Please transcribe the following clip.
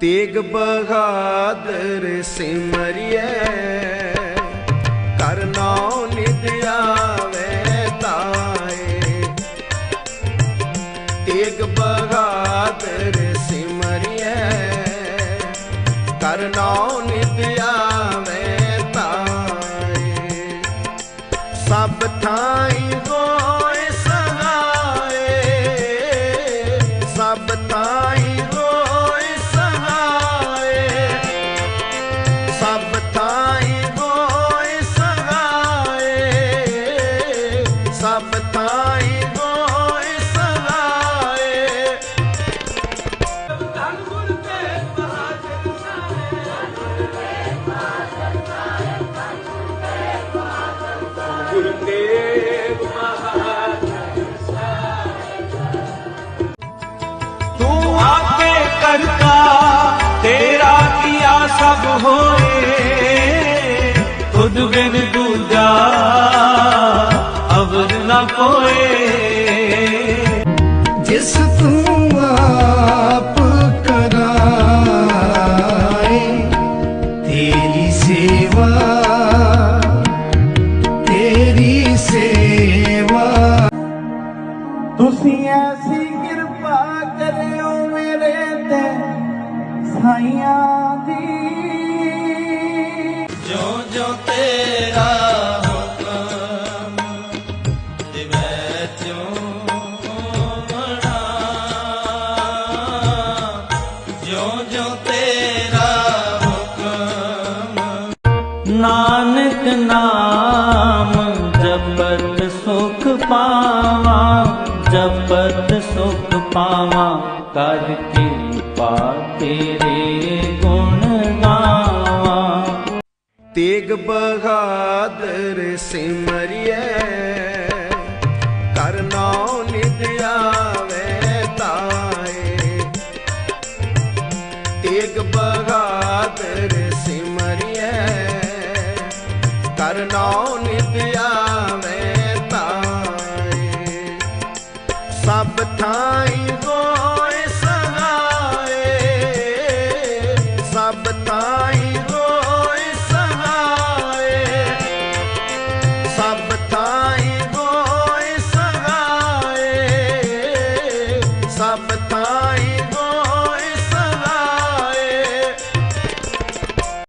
ਤੇਗ ਬਹਾਦਰ ਸਿਮਰਿਐ ਕਰਨੋ ਨਿਧ ਆਵੇ ਤਾਏ। ਤੇਗ ਬਹਾਦਰ ਸਿਮਰਿਐ ਕਰਨੋ ਨਿਧ ਆਵੇ ਤਾਏ। ਸਭ ਥਾਈ ਕਰਤਾ ਤੇਰਾ ਕੀਆ ਸਭ ਹੋਏ। ਤੁਧ ਬਿਨ ਦੂਜਾ ਅਵਰ ਨਾ ਕੋਏ ਜਿਸ ਤੂੰ ਆਪ ਕਰਾਏ ਤੇਰੀ ਸੇਵਾ ਤੇਰੀ ਸੇਵਾ। ਤੁਸੀਂ ਐਸੀ ਜੋ ਤੇਰਾ ਹੁਕਮ ਦਿਵੈ ਚੋਂ ਮਣਾ ਜੋ ਜੋ ਤੇਰਾ ਹੁਕਮ। ਨਾਨਕ ਨਾਮ, ਜਪਤ ਸੁਖ ਪਾਵਾਂ, ਜਪਤ ਸੁਖ ਪਾਵਾਂ, ਕਰ ਕਿਰਪਾ ਤੇਰੇ ਗੁਣ ਗਾਵਾਂ ਤੇਗ ਬਹਾਦਰ ਸਿਮਰਿਐ ਕਰਨਾਉ ਨਿਤ ਆਵੇ ਤਾਏ। ਤੇਗ ਬਹਾਦਰ ਸਿਮਰਿਐ ਕਰਨਾਉ ਨਿਤ ਤਾਏ। ਸਭ ਥਾਈ ਹੋਏ ਸਹਾਏ, ਸਭ ਥਾਈ आई